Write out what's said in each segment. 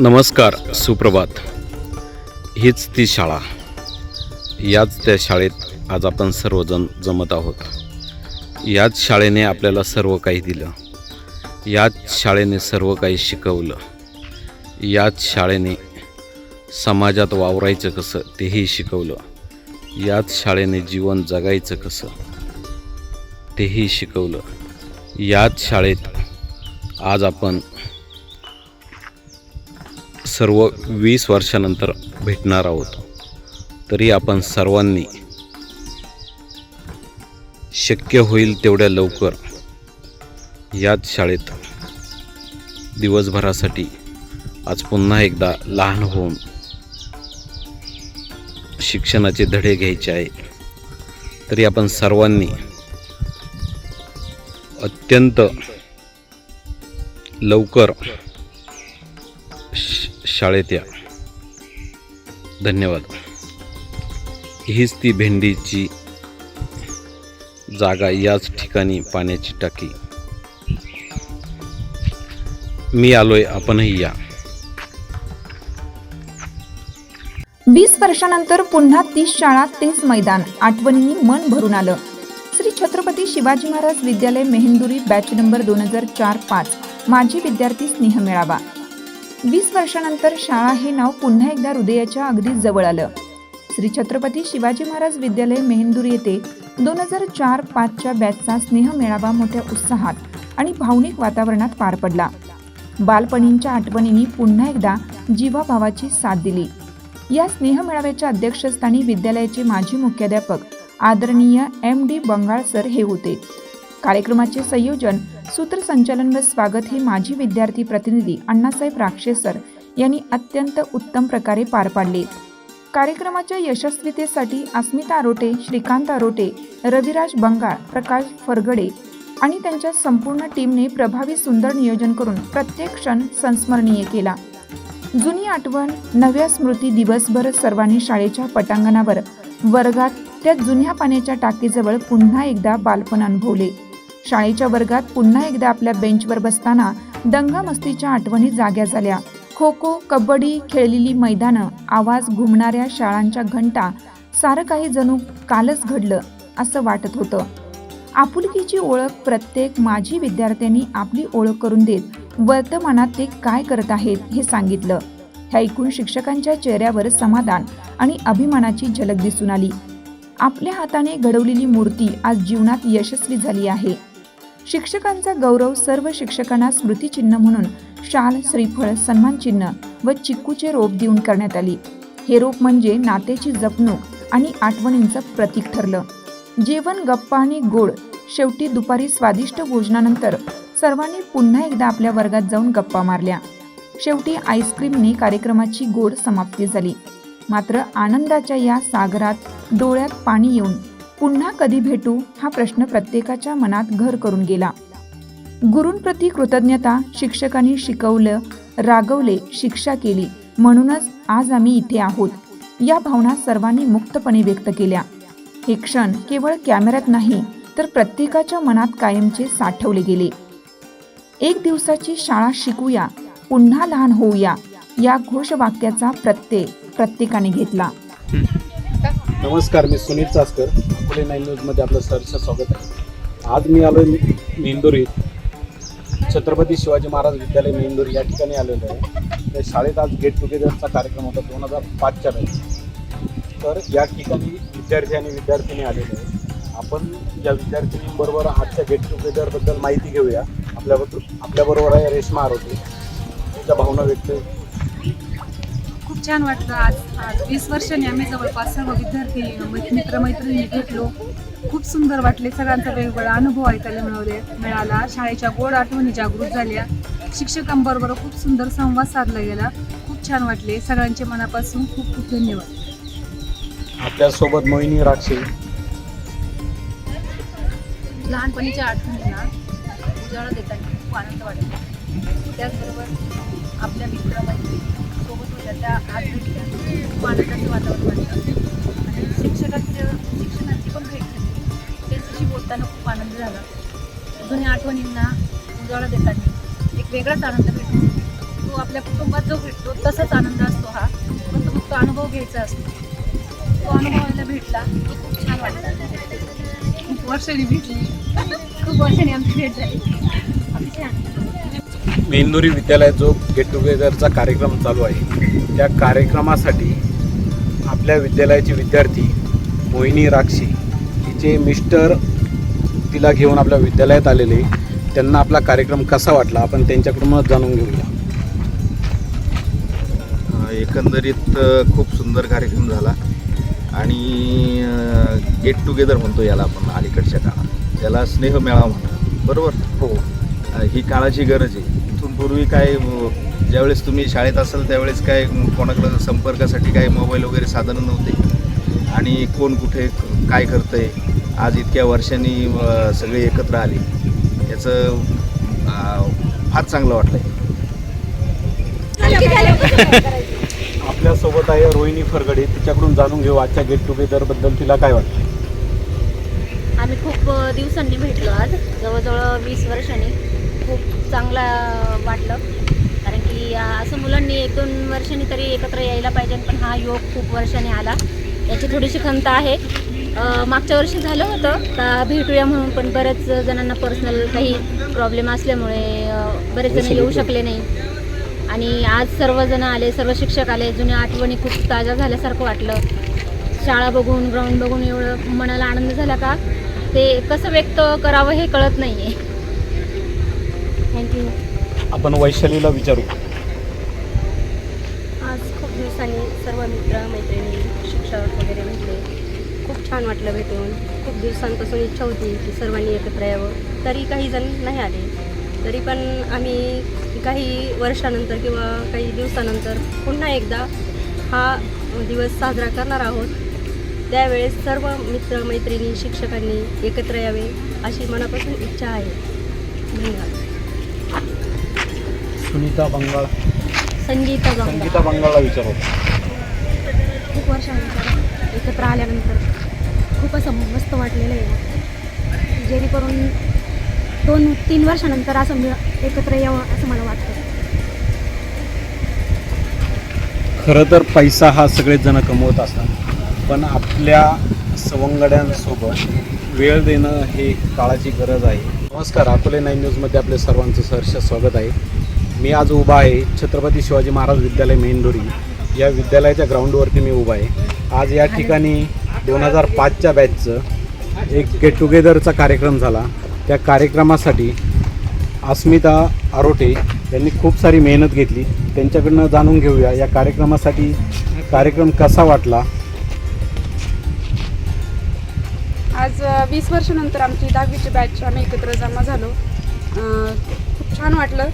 नमस्कार सुप्रभात. हीच ती शाळा. याच त्या शाळेत आज आपण सर्वजण जमत आहोत. याच शाळेने आपल्याला सर्व काही दिलं. याच शाळेने सर्व काही शिकवलं. याच शाळेने समाजात वावरायचं कसं तेही शिकवलं. याच शाळेने जीवन जगायचं कसं तेही शिकवलं. याच शाळेत आज आपण सर्व वीस वर्षानंतर भेटणार आहोत. तरी आपण सर्वांनी शक्य होईल तेवढ्या लवकर याच शाळेत दिवसभरासाठी आज पुन्हा एकदा लहान होऊन शिक्षणाचे धडे घ्यायचे आहे. तरी आपण सर्वांनी अत्यंत लवकर शाळेत या. धन्यवाद. हीच ती भेंडीची जागा याच ठिकाणी पाण्याची टाकी. मी आलोय आपणही या. वीस वर्षानंतर पुन्हा तीस शाळा तेच मैदान आठवणींनी मन भरून आलं. श्री छत्रपती शिवाजी महाराज विद्यालय मेहेंदुरी बॅच नंबर दोन हजार चार पाच. माजी विद्यार्थी स्नेह मेळावा. वीस वर्षानंतर शाळा हे नाव पुन्हा एकदा हृदयाच्या अगदी जवळ आलं. श्री छत्रपती शिवाजी महाराज विद्यालय मेहेंदूर येथे दोन हजार चार पाचच्या बॅचचा स्नेह मेळावा मोठ्या उत्साहात आणि भावनिक वातावरणात पार पडला. बालपणींच्या आठवणींनी पुन्हा एकदा जीवाभावाची साथ दिली. या स्नेह मेळाव्याच्या अध्यक्षस्थानी विद्यालयाचे माजी मुख्याध्यापक आदरणीय एम डी बंगाळ सर हे होते. कार्यक्रमाचे संयोजन सूत्रसंचालन व स्वागत हे माजी विद्यार्थी प्रतिनिधी अण्णासाहेब राक्षेसर यांनी अत्यंत उत्तम प्रकारे पार पाडले. कार्यक्रमाच्या यशस्वीतेसाठी अस्मिता आरोटे श्रीकांत आरोटे रविराज बंगाळ प्रकाश फरगडे आणि त्यांच्या संपूर्ण टीमने प्रभावी सुंदर नियोजन करून प्रत्येक क्षण संस्मरणीय केला. जुनी आठवण नव्या स्मृती दिवसभर सर्वांनी शाळेच्या पटांगणावर वर्गात त्या जुन्या पाण्याच्या टाकीजवळ पुन्हा एकदा बालपण अनुभवले. शाळेच्या वर्गात पुन्हा एकदा आपल्या बेंचवर बसताना दंगामस्तीच्या आठवणी जाग्या झाल्या. खो खो कबड्डी खेळलेली मैदानं आवाज घुमणाऱ्या शाळांच्या घंटा सारं काही जणू कालच घडलं असं वाटत होतं. आपुलकीची ओळख प्रत्येक माजी विद्यार्थ्यांनी आपली ओळख करून देत वर्तमानात ते काय करत आहेत हे सांगितलं. हे ऐकून शिक्षकांच्या चेहऱ्यावर समाधान आणि अभिमानाची झलक दिसून आली. आपल्या हाताने घडवलेली मूर्ती आज जीवनात यशस्वी झाली आहे. शिक्षकांचा गौरव सर्व शिक्षकांना स्मृतिचिन्ह म्हणून शाल श्रीफळ सन्मानचिन्ह व चिक्कूचे रोप देऊन करण्यात आली. हे रोप म्हणजे नातेची जपणूक आणि आठवणींचं प्रतीक ठरलं. जेवण गप्पा आणि गोड शेवटी दुपारी स्वादिष्ट भोजनानंतर सर्वांनी पुन्हा एकदा आपल्या वर्गात जाऊन गप्पा मारल्या. शेवटी आईस्क्रीमने कार्यक्रमाची गोड समाप्ती झाली. मात्र आनंदाच्या या सागरात डोळ्यात पाणी येऊन पुन्हा कधी भेटू हा प्रश्न प्रत्येकाच्या मनात घर करून गेला. गुरूंप्रती कृतज्ञता शिक्षकांनी शिकवलं रागवले शिक्षा केली. म्हणूनच आज आम्ही इथे आहोत. या भावना सर्वांनी मुक्तपणे व्यक्त केल्या. हे क्षण केवळ कॅमेऱ्यात नाही तर प्रत्येकाच्या मनात कायमचे साठवले गेले. एक दिवसाची शाळा शिकूया पुन्हा लहान होऊया या घोषवाक्याचा प्रत्यय प्रत्येकाने घेतला. नमस्कार मी सुनील चास्कर. अकोले नाईन न्यूजमध्ये आपलं सरचं स्वागत आहे. आज मी आलो आहे मेंदुरी. छत्रपती शिवाजी महाराज विद्यालय मेंदूर या ठिकाणी आलेलो आहे. त्या शाळेत आज गेट टुगेदरचा कार्यक्रम होता दोन हजार पाचच्या बॅच तर या ठिकाणी विद्यार्थी आणि विद्यार्थिनी आलेले आहे आपण या विद्यार्थिनींबरोबर आजच्या गेट टुगेदरबद्दल माहिती घेऊया. आपल्याबद्दल आपल्याबरोबर आहे रेश्मा आरोग्य त्या भावना व्यक्त खूप छान वाटलं. आज आज वीस वर्षांनी आम्ही जवळपास सर्व विद्यार्थी मित्रमैत्रिणी भेटलो. खूप सुंदर वाटले. सगळ्यांचा वेगवेगळा अनुभव ऐकायला मिळवले मिळाला. शाळेच्या गोड आठवणी जागृत झाल्या. शिक्षकांबरोबर खूप सुंदर संवाद साधला गेला. खूप छान वाटले. सगळ्यांच्या मनापासून खूप खूप धन्यवाद. आपल्यासोबत मोहिनी राक्षे. लहानपणीच्या आठवणींना उजाळा देताना खूप आनंद वाटतो. त्याचबरोबर आपल्या होत्या त्या आज भेटल्या खूप आनंदाचं वातावरण वाटतं आणि शिक्षकांचं शिक्षणाची पण भेट झाली. त्यांच्याशी बोलताना खूप आनंद झाला. जुन्या आठवणींना उजाळा देताना एक वेगळाच आनंद भेटतो. तो आपल्या कुटुंबात जो भेटतो तसाच आनंद असतो हा. पण तो फक्त अनुभव घ्यायचा असतो. तो अनुभवायला भेटला खूप छान वाटला खूप वर्षांनी भेटली. खूप वर्षांनी आमची भेट झाली. अतिशय मेंदुरी विद्यालयात जो गेट टुगेदरचा कार्यक्रम चालू आहे त्या कार्यक्रमासाठी आपल्या विद्यालयाचे विद्यार्थी मोहिनी राक्षी तिचे मिस्टर तिला घेऊन आपल्या विद्यालयात आलेले. त्यांना आपला कार्यक्रम कसा वाटला? आपण त्यांच्याकडूनच जाणून घेऊया. एकंदरीत खूप सुंदर कार्यक्रम झाला. आणि गेट टुगेदर म्हणतो याला आपण अलीकडच्या काळात. याला स्नेह मेळावा म्हणा. बरोबर? हो. ही काळाची गरज आहे. पूर्वी काय ज्यावेळेस तुम्ही शाळेत असाल त्यावेळेस काय कोणाकडं संपर्कासाठी काय मोबाईल वगैरे साधनं नव्हते? आणि कोण कुठे काय करतंय? आज इतक्या वर्षांनी सगळे एकत्र आले. याचं फार चांगलं वाटलं आपल्यासोबत आहे रोहिणी फरगडे. तिच्याकडून जाणून घेऊ आजच्या गेट टुगेदरबद्दल तिला काय वाटतं आम्ही खूप दिवसांनी भेटलो आज. जवळजवळ वीस वर्षांनी. खूप चांगला वाटलं. कारण की असं मुलांनी एक दोन वर्षांनी तरी एकत्र यायला पाहिजे पण हा योग खूप वर्षाने आला. याची थोडीशी खंत आहे. मागच्या वर्षी झालं होतं का भेटूया म्हणून पण बऱ्याच जणांना पर्सनल काही प्रॉब्लेम असल्यामुळे बरेच जण येऊ शकले नाही. आणि आज सर्वजण आले सर्व शिक्षक आले जुन्या आठवणी खूप ताज्या झाल्यासारखं वाटलं. शाळा बघून ग्राउंड बघून एवढं मनाला आनंद झाला का? ते कसं व्यक्त करावं हे कळत नाही आहे आपण वैशालीला विचारू. आज खूप दिवसांनी सर्व मित्र मैत्रिणी शिक्षक वगैरे भेटले. खूप छान वाटलं भेटून. खूप दिवसांपासून इच्छा होती की सर्वांनी एकत्र यावं. तरी काही जण नाही आले. तरी पण आम्ही काही वर्षानंतर किंवा काही दिवसानंतर पुन्हा एकदा हा दिवस साजरा करणार आहोत. त्यावेळेस सर्व मित्र मैत्रिणी शिक्षकांनी एकत्र यावे अशी मनापासून इच्छा आहे. धन्यवाद. सुनीता बंगाळ संगीता गंगा संगीता बंगाळला विचारू. खूप वर्षानंतर एकत्र आल्यानंतर खूप असं मस्त वाटलेलं आहे. जेणेकरून दोन तीन वर्षानंतर असं मिळ एकत्र यावं असं मला वाटतं. खरं तर पैसा हा सगळेच जण कमवत असतात. पण आपल्या सवंगड्यांसोबत वेळ देणं हे काळाची गरज आहे. नमस्कार अकोले नाईन न्यूजमध्ये आपले सर्वांचं सहर्ष स्वागत आहे. मी आज उभा आहे. छत्रपती शिवाजी महाराज विद्यालय मेंदुरी या विद्यालयाच्या ग्राउंडवरती मी उभा आहे. आज या ठिकाणी दोन हजार पाचच्या बॅचचं एक गेट टुगेदरचा कार्यक्रम झाला. त्या कार्यक्रमासाठी अस्मिता आरोटे यांनी खूप सारी मेहनत घेतली. त्यांच्याकडनं जाणून घेऊया या कार्यक्रमासाठी कार्यक्रम कसा वाटला? आज वीस वर्षानंतर आमची दहावीची बॅच आम्ही एकत्र जमा झालो. खूप छान वाटलं.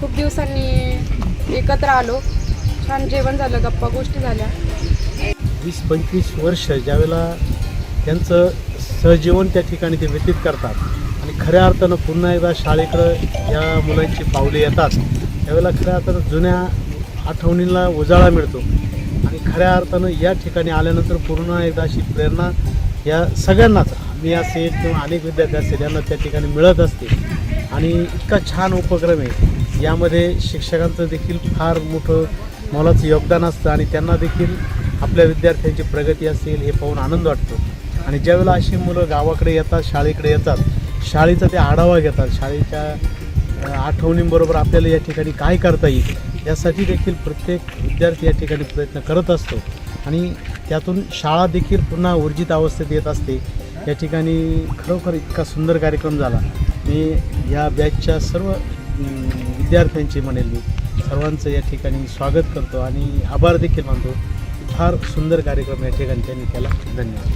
खूप दिवसांनी एकत्र आलो. छान जेवण झालं गप्पा गोष्टी झाल्या. वीस पंचवीस वर्ष ज्यावेळेला त्यांचं सहजीवन त्या ठिकाणी ते व्यतीत करतात आणि खऱ्या अर्थानं पुन्हा एकदा शाळेकडं या मुलांची पावले येतात त्यावेळेला खऱ्या अर्थानं जुन्या आठवणींना उजाळा मिळतो आणि खऱ्या अर्थानं या ठिकाणी आल्यानंतर पूर्ण एकदा अशी प्रेरणा या सगळ्यांनाच मी असेल किंवा अनेक विद्यार्थी असेल यांना त्या ठिकाणी मिळत असते. आणि इतका छान उपक्रम आहे. यामध्ये शिक्षकांचं देखील फार मोठं मोलाचं योगदान असतं आणि त्यांना देखील आपल्या विद्यार्थ्यांची प्रगती असेल हे पाहून आनंद वाटतो. आणि ज्यावेळेला अशी मुलं गावाकडे येतात शाळेकडे येतात शाळेचा ते आढावा घेतात शाळेच्या आठवणींबरोबर आपल्याला या ठिकाणी काय करता येईल यासाठी देखील प्रत्येक विद्यार्थी या ठिकाणी प्रयत्न करत असतो. आणि त्यातून शाळा देखील पुन्हा ऊर्जित अवस्थेत येत असते. या ठिकाणी खरोखर इतका सुंदर कार्यक्रम झाला. मी या बॅचच्या सर्व विद्यार्थ्यांची म्हणेल मी. सर्वांचं या ठिकाणी स्वागत करतो आणि आभार देखील मानतो. फार सुंदर कार्यक्रम या ठिकाणी त्यांनी केला. धन्यवाद.